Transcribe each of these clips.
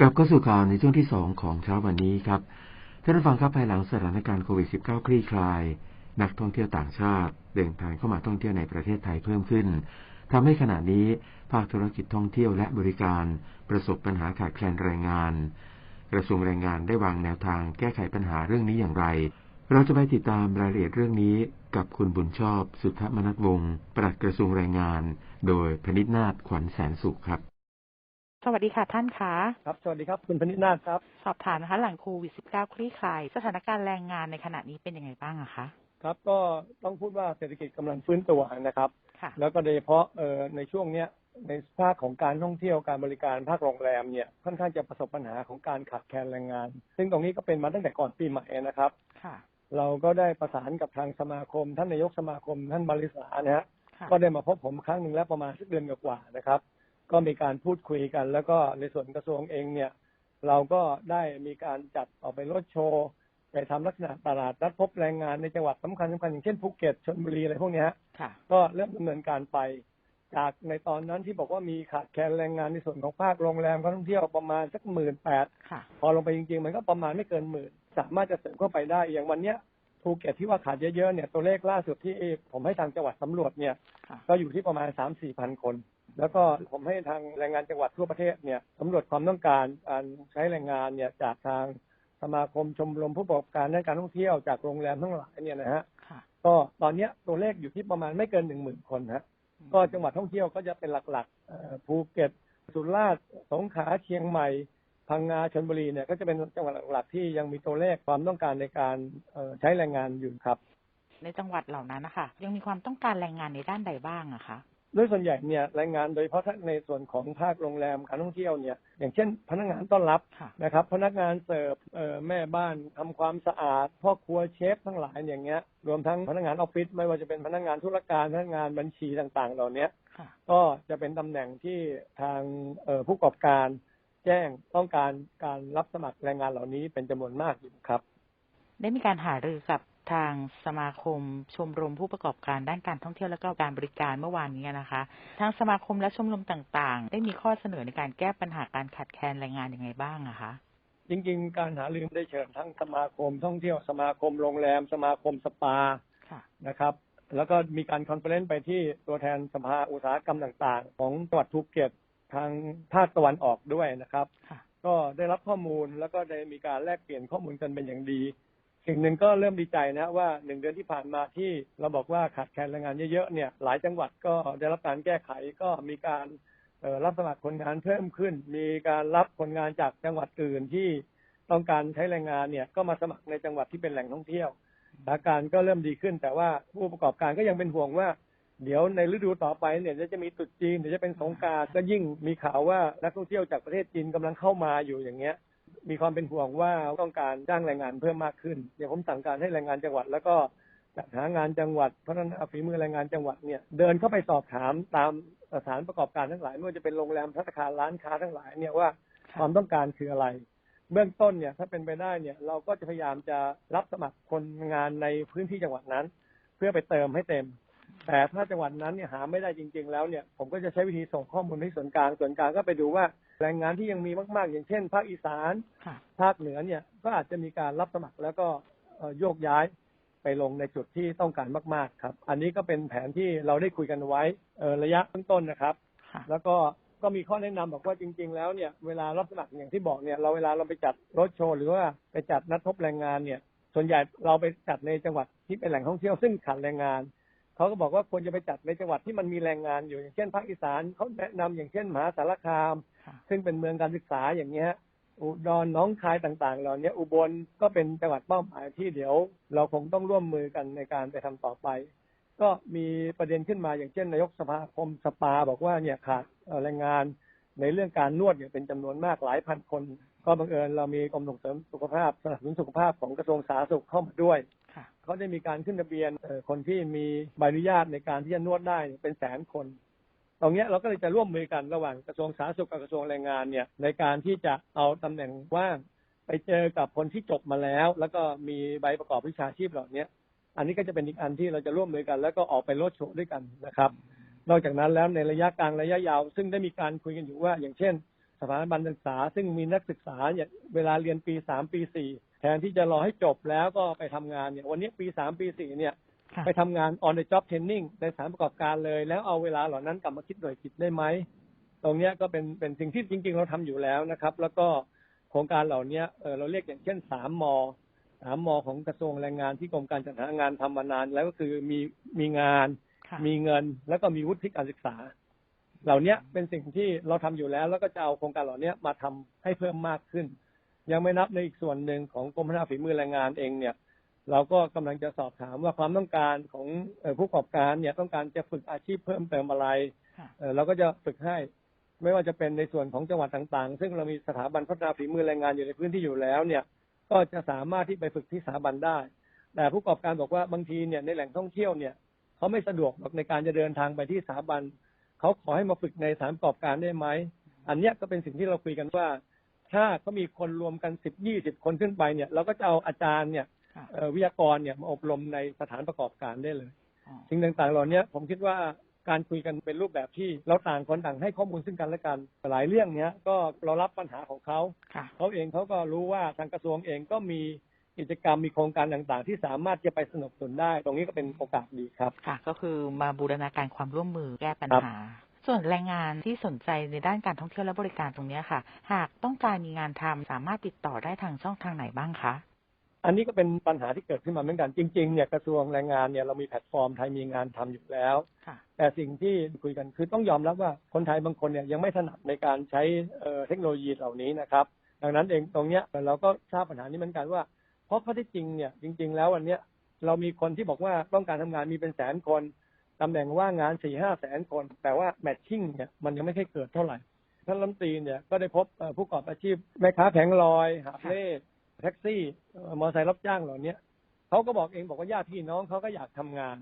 กลับเข้าสู่ข่าวในช่วงที่สองของเช้าวันนี้ครับท่านผู้ฟังครับภายหลังสถานการณ์โควิด -19 คลี่คลาย นักท่องเที่ยวต่างชาติ เดินทางเข้ามาท่องเที่ยวในประเทศไทยเพิ่มขึ้นทำให้ขณะนี้ภาคธุรกิจท่องเที่ยวและบริการประสบปัญหาขาดแคลนแรงงาน กระทรวงแรงงานได้วางแนวทางแก้ไขปัญหาเรื่องนี้อย่างไร เราจะไปติดตามรายละเอียดเรื่องนี้กับคุณบุญชอบ สุทธมนัทวงศ์ปลัดกระทรวงแรงงาน โดยพนิษนาถขวัญแสนสุขครับ สวัสดีค่ะท่านคะครับ สวัสดีครับคุณพนิษนาถครับ สอบถามนะคะหลังโควิด -19 คลี่คลายสถานการณ์แรงงานในขณะนี้เป็นยังไงบ้างอะคะครับก็ต้องพูดว่าเศรษฐกิจกำลังฟื้นตัวนะครับค่ะแล้วก็โดยเฉพาะเอ่อในช่วงเนี้ยในภาคของการท่องเที่ยวการบริการภาคโรงแรมเนี่ยค่อนข้างจะประสบปัญหาของการขาดแคลนแรงงาน ซึ่งตรงนี้ก็เป็นมาตั้งแต่ก่อนปีใหม่นะครับค่ะเราก็ได้ประสานกับทางสมาคม ท่านนายกสมาคมท่านบริษานะฮะค่ะก็ได้มาพบผมครั้งหนึ่งแล้วประมาณสักเดือนกว่าๆนะครับ ก็มีการพูดคุยกัน แล้วก็ในส่วนกระทรวงเองเนี่ย เราก็ได้มีการจัดออกไปรถโชว์ ไปทำลักษณะตลาดนัดพบแรงงานในจังหวัดสำคัญสำคัญอย่างเช่นภูเก็ตชลบุรีอะไรพวกเนี้ยฮะค่ะก็เริ่มดำเนินการไป จากในตอนนั้นที่บอกว่ามีขาดแคลนแรงงานในส่วนของภาคโรงแรมการท่องเที่ยวประมาณสักหมื่นแปดค่ะพอลงไปจริงๆ มันก็ประมาณไม่เกินหมื่นสามารถจะเสริมเข้าไปได้อย่างวันเนี้ยภูเก็ตที่ว่าขาดเยอะๆเนี่ยตัวเลขล่าสุดที่ผมให้ทางจังหวัดสำรวจเนี่ยค่ะก็อยู่ที่ประมาณสามสี่พันคน แล้วก็ผมให้ทางแรงงานจังหวัดทั่วประเทศเนี่ยสำรวจความต้องการการใช้แรงงานเนี่ยจากทางสมาคมชมรมผู้ประกอบการด้านการท่องเที่ยวจากโรงแรมทั้งหลายเนี่ยนะฮะค่ะก็ตอนเนี้ยตัวเลขอยู่ที่ประมาณไม่เกินหนึ่งหมื่นคนฮะก็จังหวัดท่องเที่ยวก็จะเป็นหลักๆเอ่อภูเก็ตสุราษฎร์สงขลาเชียงใหม่พังงาชลบุรีเนี่ยก็จะเป็นจังหวัดหลักๆที่ยังมีตัวเลขความต้องการในการเอ่อใช้แรงงานอยู่ครับ ในจังหวัดเหล่านั้นนะคะยังมีความต้องการแรงงานในด้านใดบ้างอะคะ โดยส่วนใหญ่เนี่ยแรงงานโดยเฉพาะถ้าในส่วนของภาคโรงแรมการท่องเที่ยวเนี่ยอย่างเช่น พนักงานต้อนรับค่ะนะครับ พนักงานเสิร์ฟเอ่อแม่บ้านทำความสะอาด พ่อครัวเชฟทั้งหลายอย่างเงี้ยรวมทั้งพนักงานออฟฟิศไม่ว่าจะเป็นพนักงานธุรการพนักงานบัญชีต่างๆ เหล่าเนี้ยค่ะก็จะเป็นตำแหน่งที่ทางเอ่อผู้ประกอบการแจ้งต้องการการรับสมัครแรงงานเหล่านี้เป็นจำนวนมากอยู่ครับ ได้มีการหารือกับทางสมาคมชมรมผู้ประกอบการด้านการท่องเที่ยวและก็การบริการเมื่อวานนี้นะคะ ทางสมาคมและชมรมต่างๆ ได้มีข้อเสนอในการแก้ปัญหาการขาดแคลนแรงงานยังไงบ้างอะคะจริงๆ การหารือได้เชิญทั้งสมาคมท่องเที่ยวสมาคมโรงแรม สมาคมสปาค่ะนะครับ แล้วก็มีการคอนเฟอเรนซ์ไปที่ตัวแทนสภาอุตสาหกรรมต่างๆ ของจังหวัดภูเก็ตทางภาคตะวันออกด้วยนะครับค่ะก็ได้รับข้อมูลแล้วก็ได้มีการแลกเปลี่ยนข้อมูลกันเป็นอย่างดี สิ่งหนึ่งก็เริ่มดีใจนะว่าหนึ่งเดือนที่ผ่านมาที่เราบอกว่าขาดแคลนแรงงานเยอะๆเนี่ยหลายจังหวัดก็ได้รับการแก้ไขก็มีการรับสมัครคนงานเพิ่มขึ้น มีการรับคนงานจากจังหวัดอื่นที่ต้องการใช้แรงงานเนี่ยก็มาสมัครในจังหวัดที่เป็นแหล่งท่องเที่ยวสถานการณ์ก็เริ่มดีขึ้น แต่ว่าผู้ประกอบการก็ยังเป็นห่วงว่า เดี๋ยวในฤดูต่อไปเนี่ยจะมีตรุษจีนเดี๋ยวจะเป็นสงการก็ยิ่งมีข่าวว่านักท่องเที่ยวจากประเทศจีนกำลังเข้ามาอยู่อย่างเงี้ย มีความเป็นห่วงว่าต้องการจ้างแรงงานเพิ่มมากขึ้น เดี๋ยวผมสั่งการให้แรงงานจังหวัด แล้วก็จัดหางานจังหวัดเพัฒนฝีมือแรงงานจังหวัดเนี่ยเดินเข้าไปสอบถามตามสถานประกอบการทั้งหลายไม่ว่าจะเป็นโรงแรมพัตคารร้านค้าทั้งหลายเนี่ยว่าความต้องการคืออะไร เบื้องต้นเนี่ยถ้าเป็นไปได้เนี่ยเราก็จะพยายามจะรับสมัครคนงานในพื้นที่จังหวัดนั้น เพื่อไปเติมให้เต็ม แต่ถ้าจังหวัดนั้นเนี่ยหาไม่ได้จริง ๆ แล้วเนี่ยผมก็จะใช้วิธีส่งข้อมูลให้ส่วนกลางส่วนกลางก็ไปดูว่าแรงงานที่ยังมีมาก ๆ อย่างเช่น ภาคอีสานค่ะภาคเหนือเนี่ยก็อาจจะมีการรับสมัครแล้วก็เอ่อโยกย้ายไปลงในจุดที่ต้องการมาก ๆ ครับ อันนี้ก็เป็นแผนที่เราได้คุยกันไว้เอ่อระยะเบื้องต้นนะครับค่ะแล้วก็ก็มีข้อแนะนำบอกว่าจริง ๆ แล้วเนี่ยเวลารับสมัครอย่างที่บอกเนี่ยเราเวลาเราไปจัดรถโชว์หรือว่าไปจัดนัดพบแรงงานเนี่ย ส่วนใหญ่เราไปจัดในจังหวัดที่เป็นแหล่งท่องเที่ยวซึ่งขาดแรงงาน เขาก็บอกว่าควรจะไปจัดในจังหวัดที่มันมีแรงงานอยู่อย่างเช่นภาคอีสานเขาแนะนำอย่างเช่นมหาสารคามค่ะซึ่งเป็นเมืองการศึกษาอย่างเงี้ยอุดรหน้องคายต่างๆ เหล่านี้อุบลก็เป็นจังหวัดเป้าหมายที่เดี๋ยว เราคงต้องร่วมมือกันในการไปทำต่อไป ก็มีประเด็นขึ้นมาอย่างเช่นนายกสภาคมสปา บอกว่าเนี่ยขาดเอ่อแรงงานในเรื่องการนวดเนี่ยเป็นจำนวนมากหลายพันคน ก็บังเอิญเรามีกรมส่งเสริมสุขภาพสนับสนุนสุขภาพของกระทรวงสาธารณสุขเข้ามาด้วยค่ะ เขาได้มีการขึ้นทะเบียนคนที่มีใบอนุญาตในการที่จะนวดได้เป็นแสนคนตรงนี้เราก็เลยจะร่วมมือกันระหว่างกระทรวงสาธารณสุขกับกระทรวงแรงงานเนี่ยในการที่จะเอาตำแหน่งว่างไปเจอกับคนที่จบมาแล้ว แล้วก็มีใบประกอบวิชาชีพเหล่านี้อันนี้ก็จะเป็นอีกอันที่เราจะร่วมมือกัน แล้วก็ออกไปรถโชว์ด้วยกันนะครับ นอกจากนั้นแล้วในระยะกลางระยะยาว ซึ่งได้มีการคุยกันอยู่ว่า อย่างเช่น สถาบันศึกษาซึ่งมีนักศึกษาเวลาเรียนปีสามปีสี่ แทนที่จะรอให้จบแล้วก็ไปทำงานเนี่ย วันนี้ปีสามปีสี่เนี่ยค่ะไปทำงาน on the job training ในสถานประกอบการเลย แล้วเอาเวลาเหล่านั้นกลับมาคิดหน่วยกิจได้ไหม ตรงเนี้ยก็เป็นเป็นสิ่งที่จริง ๆ เราทำอยู่แล้วนะครับ แล้วก็โครงการเหล่าเนี้ยเออเราเรียกอย่างเช่นสามมสามมของกระทรวงแรงงานที่กรมการจัดหางานทำมานาน แล้วก็คือมีมีงานค่ะมีเงิน แล้วก็มีวุฒิการศึกษา เหล่าเนี้ยเป็นสิ่งที่เราทำอยู่แล้ว แล้วก็จะเอาโครงการเหล่าเนี้ยมาทำให้เพิ่มมากขึ้น ยังไม่นับในอีกส่วนหนึ่งของกรมพัฒนาฝีมือแรงงานเองเนี่ย เราก็กำลังจะสอบถามว่าความต้องการของเอ่อผู้ประกอบการเนี่ยต้องการจะฝึกอาชีพเพิ่มเติมอะไรค่ะเอ่อเราก็จะฝึกให้ไม่ว่าจะเป็นในส่วนของจังหวัดต่างๆ ซึ่งเรามีสถาบันพัฒนาฝีมือแรงงานอยู่ในพื้นที่อยู่แล้วเนี่ย ก็จะสามารถที่ไปฝึกที่สถาบันได้ แต่ผู้ประกอบการบอกว่าบางทีเนี่ยในแหล่งท่องเที่ยวเนี่ยเขาไม่สะดวกหรอกในการจะเดินทางไปที่สถาบันเขาขอให้มาฝึกในสถานประกอบการได้ไหม อันเนี้ยก็เป็นสิ่งที่เราคุยกันว่า ถ้าเขามีคนรวมกันสิบยี่สิบคนขึ้นไปเนี่ย เราก็จะเอาอาจารย์เนี่ยค่ะเอ่อวิทยากรเนี่ยมาอบรมในสถานประกอบการได้เลยอ๋อสิ่งต่างๆเหล่านี้ผมคิดว่าการคุยกันเป็นรูปแบบที่เราต่างคนต่างให้ข้อมูลซึ่งกันและกันหลายเรื่องเนี้ย ก็เรารับปัญหาของเขาค่ะเขาเองเขาก็รู้ว่าทางกระทรวงเองก็มีกิจกรรมมีโครงการต่างๆ ที่สามารถจะไปสนับสนุนได้ ตรงนี้ก็เป็นโอกาสดีครับ ค่ะ ก็คือมาบูรณาการความร่วมมือแก้ปัญหา ส่วนแรงงานที่สนใจในด้านการท่องเที่ยวและบริการตรงเนี้ยค่ะ หากต้องการมีงานทำสามารถติดต่อได้ทางช่องทางไหนบ้างคะอันนี้ก็เป็นปัญหาที่เกิดขึ้นมาเหมือนกันจริงๆเนี่ยกระทรวงแรงงานเนี่ยเรามีแพลตฟอร์มไทยมีงานทำอยู่แล้วค่ะแต่สิ่งที่คุยกันคือต้องยอมรับว่าคนไทยบางคนเนี่ยยังไม่ถนัดในการใช้เอ่อเทคโนโลยีเหล่านี้นะครับ ดังนั้นเองตรงเนี้ยเราก็ทราบปัญหานี้เหมือนกันว่า เพราะข้อที่จริงเนี่ยจริง ๆ แล้ววันเนี้ยเรามีคนที่บอกว่าต้องการทำงานมีเป็นแสนคน ตำแหน่งว่างงานสี่ห้าแสนคน แต่ว่าแมทชิ่งเนี่ยมันยังไม่เคยเกิดเท่าไหร่ท่านรัฐมนตรีเนี่ยก็ได้พบผู้ประกอบอาชีพแม่ค้าแผงลอยหาบเล่แท็กซี่ มอเตอร์ไซค์รับจ้างเหล่านี้เขาก็บอกเองบอกว่าญาติพี่น้องเขาก็อยากทำงาน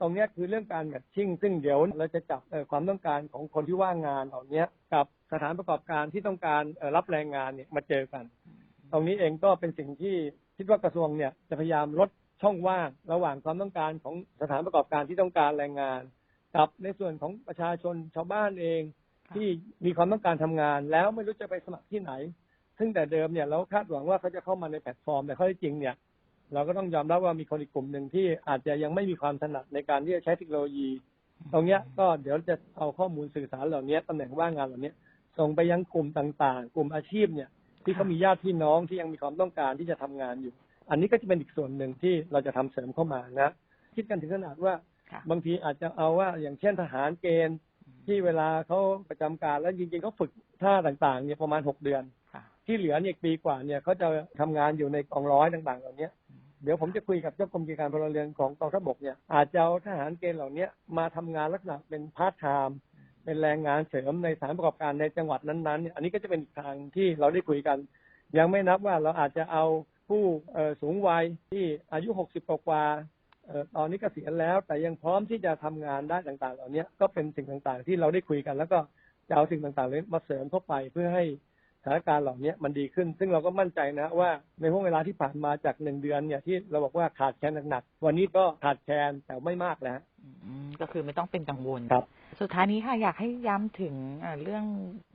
ตรงนี้คือเรื่องการแมทชิ่งซึ่งเดี๋ยวเราจะจับความต้องการของคนที่ว่างงานเหล่านี้กับสถานประกอบการที่ต้องการรับแรงงานเนี่ยมาเจอกัน ตรงนี้เองก็เป็นสิ่งที่คิดว่ากระทรวงเนี่ยจะพยายามลด ช่องว่างระหว่างความต้องการของสถานประกอบการที่ต้องการแรงงาน กับในส่วนของประชาชนชาวบ้านเองค่ะที่มีความต้องการทำงาน แล้วไม่รู้จะไปสมัครที่ไหน ซึ่งแต่เดิมเนี่ยเราคาดหวังว่าเขาจะเข้ามาในแพลตฟอร์ม แต่ข้อที่จริงเนี่ยเราก็ต้องยอมรับว่ามีคนอีกกลุ่มหนึ่งที่อาจจะยังไม่มีความถนัดในการที่จะใช้เทคโนโลยี ตรงเนี้ยก็เดี๋ยวจะเอาข้อมูลสื่อสารเหล่านี้ตำแหน่งว่างงานเหล่านี้ส่งไปยังกลุ่มต่างๆ กลุ่มอาชีพเนี่ยที่เขามีญาติพี่น้องที่ยังมีความต้องการที่จะทำงานอยู่ อันนี้ก็จะเป็นอีกส่วนหนึ่งที่เราจะทำเสริมเข้ามานะคิดกันถึงขนาดว่าค่ะบางทีอาจจะเอาว่าอย่างเช่นทหารเกณฑ์ที่เวลาเขาประจำการแล้วจริงๆเขาฝึกท่าต่างๆเนี่ยประมาณหกเดือนค่ะที่เหลือเนี่ยปีกว่าเนี่ยเขาจะทำงานอยู่ในกองร้อยต่างๆ เหล่านี้เดี๋ยวผมจะคุยกับเจ้ากรมกิจการพลเรือนของกองทัพบกเนี่ยอาจจะเอาทหารเกณฑ์เหล่านี้มาทำงานลักษณะเป็นพาร์ทไทม์เป็นแรงงานเสริมในสถานประกอบการในจังหวัดนั้นๆเนี่ยอันนี้ก็จะเป็นอีกทางที่เราได้คุยกัน ยังไม่นับว่าเราอาจจะเอา ผู้เอ่อสูงวัยที่อายุ 60 กว่าๆเอ่อตอนนี้เกษียณแล้ว แต่ยังพร้อมที่จะทำงานได้ต่างๆ เหล่านี้ก็เป็นสิ่งต่างๆ ที่เราได้คุยกัน แล้วก็จะเอาสิ่งต่างๆเลยมาเสริมเข้าไปเพื่อให้สถานการณ์เหล่านี้มันดีขึ้น ซึ่งเราก็มั่นใจนะว่าในห่วงเวลาที่ผ่านมาจากหนึ่งเดือนเนี่ยที่เราบอกว่าขาดแคลนหนักๆวันนี้ก็ขาดแคลนแต่ไม่มากแล้วอืมก็คือไม่ต้องเป็นกังวลครับ สุดท้ายนี้ค่ะอยากให้ย้ำถึงเอ่อเรื่อง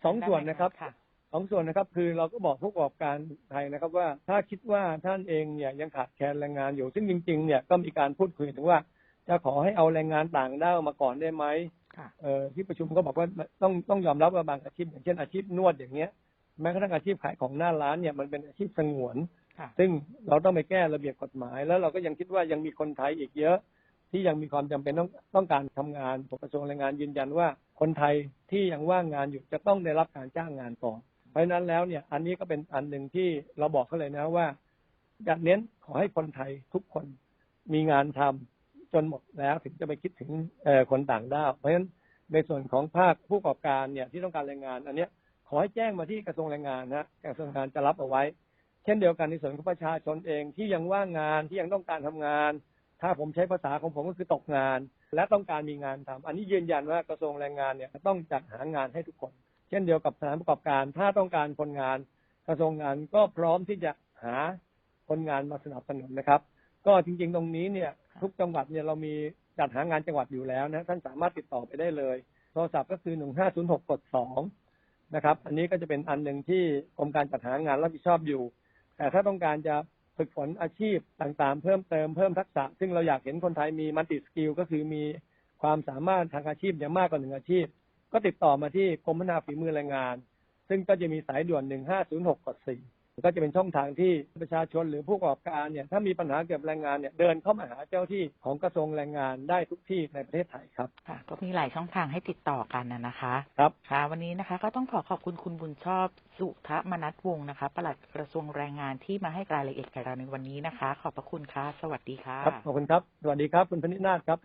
สองส่วนนะครับค่ะ สองส่วนนะครับ คือเราก็บอกผู้ประกอบการไทยนะครับ ว่าถ้าคิดว่าท่านเองเนี่ยยังขาดแคลนแรงงานอยู่ ซึ่งจริง ๆ เนี่ยก็มีการพูดคุยถึงว่าจะขอให้เอาแรงงานต่างด้าวมาก่อนได้ไหมค่ะเอ่อที่ประชุมก็บอกว่าต้องต้องยอมรับว่าบางอาชีพอย่างเช่นอาชีพนวดอย่างเงี้ยแม้กระทั่งอาชีพขายของหน้าร้านเนี่ยมันเป็นอาชีพสงวนค่ะซึ่งเราต้องไปแก้ระเบียบกฎหมาย แล้วเราก็ยังคิดว่ายังมีคนไทยอีกเยอะ ที่ยังมีความจำเป็นต้องต้องการทำงานผมกระทรวงแรงงานยืนยันว่า คนไทยที่ยังว่างงานอยู่จะต้องได้รับการจ้างงานก่อนเพ ราะฉะนั้นแล้วเนี่ย อันนี้ก็เป็นอันหนึ่งที่เราบอกเขาเลยนะว่าอยากเน้นขอให้คนไทยทุกคนมีงานทำจนหมดแล้วถึงจะไปคิดถึงคนต่างด้าวเพราะฉะนั้นในส่วนของภาคผู้ประกอบการเนี่ยที่ต้องการแรงงาน อันเนี้ยขอให้แจ้งมาที่กระทรวงแรงงานนะกระทรวงแรงงานจะรับเอาไว้ เช่นเดียวกันในส่วนของประชาชนเองที่ยังว่างงานที่ยังต้องการทำงาน ถ้าผมใช้ภาษาของผมก็คือตกงาน และต้องการมีงานทำอันนี้ยืนยันว่ากระทรวงแรงงานเนี่ยต้องจัดหางานให้ทุกคน เช่นเดียวกับสถานประกอบการ ถ้าต้องการคนงานกระทรวงงานก็พร้อมที่จะหาคนงานมาสนับสนุนนะครับ ก็จริง ๆ ตรงนี้เนี่ย ทุกจังหวัดเนี่ยเรามีจัดหางานจังหวัดอยู่แล้วนะท่านสามารถติดต่อไปได้เลย โทรศัพท์ก็คือหนึ่งห้าศูนย์หกกดสองนะครับ อันนี้ก็จะเป็นอันหนึ่งที่กรมการจัดหางานรับผิดชอบอยู่ แต่ถ้าต้องการจะฝึกฝนอาชีพต่างๆ เพิ่มเติมเพิ่มทักษะ ซึ่งเราอยากเห็นคนไทยมีมัลติสกิลก็คือมีความสามารถทางอาชีพอย่างมากกว่าหนึ่งอาชีพ ก็ติดต่อมาที่กรมพัฒนาฝีมือแรงงาน ซึ่งก็จะมีสายด่วน 1506กด4ก็จะเป็นช่องทางที่ประชาชนหรือผู้ประกอบการเนี่ยถ้ามีปัญหาเกี่ยวกับแรงงานเนี่ยเดินเข้ามาหาเจ้าที่ของกระทรวงแรงงานได้ทุกที่ในประเทศไทยครับค่ะก็มีหลายช่องทางให้ติดต่อกันนะนะคะครับค่ะ วันนี้นะคะ ก็ต้องขอขอบคุณคุณบุญชอบสุทะมนัทวงศ์นะคะปลัดกระทรวงแรงงานที่มาให้รายละเอียดกับเราในวันนี้นะคะ ขอบพระคุณค่ะสวัสดีค่ะครับขอบคุณครับสวัสดีครับคุณพนิษฐ์นาถครับ